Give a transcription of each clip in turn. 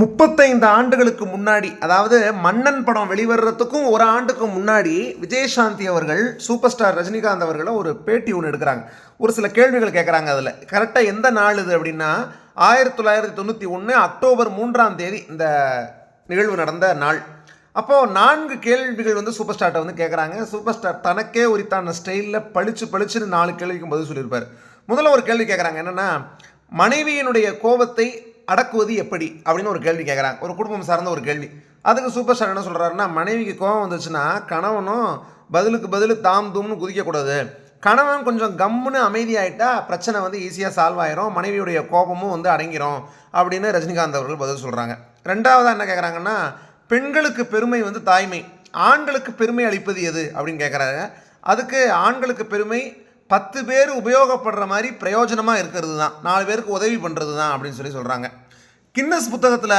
முப்பத்தைந்து ஆண்டுகளுக்கு முன்னாடி அதாவது மன்னன் படம் வெளிவர்றதுக்கும் ஒரு ஆண்டுக்கு முன்னாடி விஜயசாந்தி அவர்கள் சூப்பர் ஸ்டார் ரஜினிகாந்த் அவர்களை ஒரு பேட்டி ஒன்று எடுக்கிறாங்க. ஒரு சில கேள்விகள் கேட்குறாங்க அதில். கரெக்டாக எந்த நாள் இது அப்படின்னா ஆயிரத்தி தொள்ளாயிரத்தி தொண்ணூற்றி ஒன்று அக்டோபர் மூன்றாம் தேதி இந்த நிகழ்வு நடந்த நாள். அப்போது நான்கு கேள்விகள் வந்து சூப்பர் ஸ்டார்ட்டை வந்து கேட்குறாங்க சூப்பர் ஸ்டார் தனக்கே உரித்தான ஸ்டைலில் பளிச்சு பளிச்சுன்னு நாலு கேள்விக்கும் பதில் சொல்லியிருப்பார். முதல்ல ஒரு கேள்வி கேட்குறாங்க என்னென்னா மனைவியினுடைய கோபத்தை அடக்குவது எப்படி அப்படின்னு ஒரு கேள்வி கேட்குறாங்க ஒரு குடும்பம் சார்ந்த ஒரு கேள்வி. அதுக்கு சூப்பர் ஸ்டார் என்ன சொல்கிறாருன்னா மனைவிக்கு கோபம் வந்துச்சுன்னா கணவனும் பதிலுக்கு பதில் தாம் தூம்னு குதிக்கக்கூடாது. கணவன் கொஞ்சம் கம்முன்னு அமைதியாயிட்டா பிரச்சனை வந்து ஈஸியாக சால்வ் ஆயிரும். மனைவியுடைய கோபமும் வந்து அடங்கிரும் அப்படின்னு ரஜினிகாந்த் அவர்கள் பதில் சொல்கிறாங்க ரெண்டாவதாக என்ன கேட்குறாங்கன்னா பெண்களுக்கு பெருமை வந்து தாய்மை. ஆண்களுக்கு பெருமை அளிப்பது எது அப்படின்னு கேட்குறாங்க அதுக்கு ஆண்களுக்கு பெருமை பத்து பேர் உபயோகப்படுற மாதிரி பிரயோஜனமாக இருக்கிறது தான் நாலு பேருக்கு உதவி பண்ணுறது தான் அப்படின்னு சொல்லி சொல்கிறாங்க கின்னஸ் புத்தகத்தில்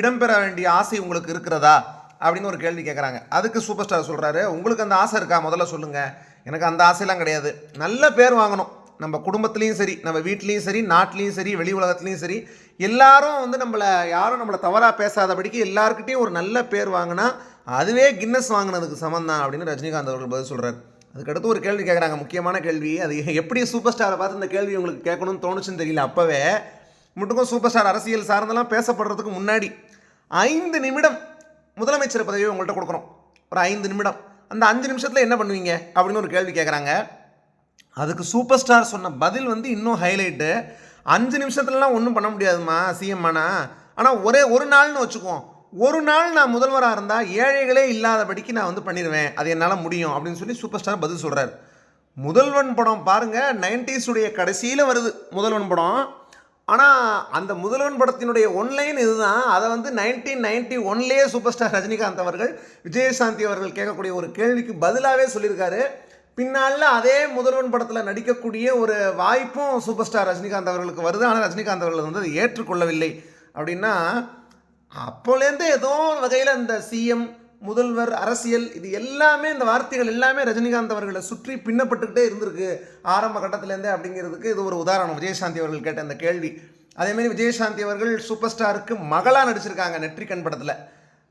இடம்பெற வேண்டிய ஆசை உங்களுக்கு இருக்கிறதா? அப்படின்னு ஒரு கேள்வி கேட்குறாங்க அதுக்கு சூப்பர் ஸ்டார் சொல்கிறாரு உங்களுக்கு அந்த ஆசை இருக்கா? முதல்ல சொல்லுங்கள் எனக்கு அந்த ஆசையெல்லாம் கிடையாது. நல்ல பேர் வாங்கணும். நம்ம குடும்பத்துலேயும் சரி நம்ம வீட்லேயும் சரி நாட்டிலையும் சரி வெளி உலகத்துலேயும் சரி எல்லாரும் வந்து நம்மளை யாரும் நம்மளை தவறாக பேசாதபடிக்கு எல்லாருக்கிட்டையும் ஒரு நல்ல பேர் வாங்கினா அதுவே கின்னஸ் வாங்கினதுக்கு சமம் தான் அப்படின்னு ரஜினிகாந்த் அவர்கள் பதில் சொல்கிறார் அதுக்கடுத்து ஒரு கேள்வி கேட்குறாங்க முக்கியமான கேள்வி. அது எப்படி சூப்பர் ஸ்டாரை பார்த்து இந்த கேள்வி உங்களுக்கு கேட்கணும்னு தோணுச்சுன்னு தெரியல. அப்போவே முட்டுக்கும் சூப்பர் ஸ்டார் அரசியல் சார்ந்தெல்லாம் பேசப்படுறதுக்கு முன்னாடி ஐந்து நிமிடம் முதலமைச்சர் பதவியை உங்கள்கிட்ட கொடுக்குறோம் ஒரு ஐந்து நிமிடம். அந்த அஞ்சு நிமிஷத்தில் என்ன பண்ணுவீங்க? அப்படின்னு ஒரு கேள்வி கேட்குறாங்க அதுக்கு சூப்பர் ஸ்டார் சொன்ன பதில் வந்து இன்னும் ஹைலைட்டு அஞ்சு நிமிஷத்துலலாம் ஒன்றும் பண்ண முடியாதுமா சிஎம் ஆனால் ஒரே ஒரு நாள்னு வச்சுக்குவோம். ஒரு நாள் நான் முதல்வராக இருந்தால் ஏழைகளே இல்லாதபடிக்கு நான் வந்து பண்ணிடுவேன் அது என்னால் முடியும் அப்படின்னு சொல்லி சூப்பர் ஸ்டார் பதில் சொல்கிறார் முதல்வன் படம் பாருங்கள் நைன்டிஸுடைய கடைசியில் வருது முதல்வன் படம். ஆனால் அந்த முதல்வன் படத்தினுடைய ஒன்லைன் இதுதான். அதை வந்து நைன்டீன் நைன்டி ஒன்லேயே சூப்பர் ஸ்டார் ரஜினிகாந்த் அவர்கள் விஜயசாந்தி அவர்கள் கேட்கக்கூடிய ஒரு கேள்விக்கு பதிலாகவே சொல்லியிருக்காரு. பின்னால் அதே முதல்வன் படத்தில் நடிக்கக்கூடிய ஒரு வாய்ப்பும் சூப்பர் ஸ்டார் ரஜினிகாந்த் அவர்களுக்கு வருது. ஆனால் ரஜினிகாந்த் அவர்கள் வந்து அதை ஏற்றுக்கொள்ளவில்லை. அப்படின்னா அப்போலேருந்து ஏதோ ஒரு வகையில் இந்த சிஎம் முதல்வர் அரசியல் இது எல்லாமே இந்த வார்த்தைகள் எல்லாமே ரஜினிகாந்த் அவர்களை சுற்றி பின்னப்பட்டுக்கிட்டே இருந்திருக்கு. ஆரம்ப கட்டத்திலேருந்தே அப்படிங்கிறதுக்கு இது ஒரு உதாரணம். விஜயசாந்தி அவர்கள் கேட்ட அந்த கேள்வி. அதேமாதிரி விஜயசாந்தி அவர்கள் சூப்பர் ஸ்டாருக்கு மகளாக நடிச்சிருக்காங்க நெற்றிக்கண் படத்தில்.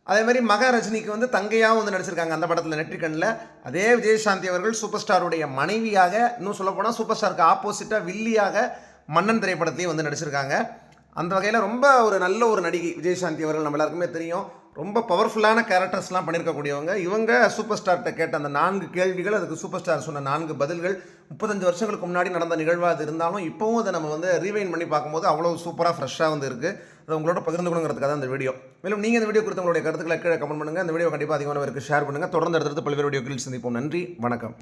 அதே மாதிரி மக ரஜினிக்கு வந்து தங்கையாகவும் வந்து நடிச்சிருக்காங்க அந்த படத்தில் நெற்றிக்கண்ணில். அதே விஜயசாந்தி அவர்கள் சூப்பர் ஸ்டாருடைய மனைவியாக இன்னும் சொல்லப்போனால் சூப்பர் ஸ்டாருக்கு ஆப்போசிட்டாக வில்லியாக மன்னன் திரைப்படத்தையும் வந்து நடிச்சிருக்காங்க. அந்த வகையில் ரொம்ப ஒரு நல்ல ஒரு நடிகை விஜயசாந்தி அவர்கள் நம்ம எல்லாருக்குமே தெரியும். ரொம்ப பவர்ஃபுல்லான கேரக்டர்ஸ்லாம் பண்ணியிருக்கக்கூடியவங்க இவங்க சூப்பர் ஸ்டார்கிட்ட கேட்ட அந்த நான்கு கேள்விகள் அதுக்கு சூப்பர் ஸ்டார் சொன்ன நான்கு பதில்கள் முப்பத்தஞ்சு வருஷங்களுக்கு முன்னாடி நடந்த நிகழ்வாக அது இருந்தாலும் இப்போவும் அதை நம்ம வந்து ரீவைன் பண்ணி பார்க்கும்போது அவ்வளோ சூப்பராக ஃப்ரெஷ்ஷாக வந்து இருக்குது அதை உங்களோட பகிர்ந்துக்கணுங்கிறதுக்காக தான் இந்த வீடியோ மேலும் நீங்கள் இந்த வீடியோ கொடுத்த உங்களுடைய கருத்துக்களை கீழே கமெண்ட் பண்ணுங்கள் இந்த வீடியோ கண்டிப்பாக அதிகமானவருக்கு ஷேர் பண்ணுங்கள் தொடர்ந்து அடுத்தடுத்து பல்வேறு வீடியோக்களில் சந்திப்போம். நன்றி. வணக்கம்.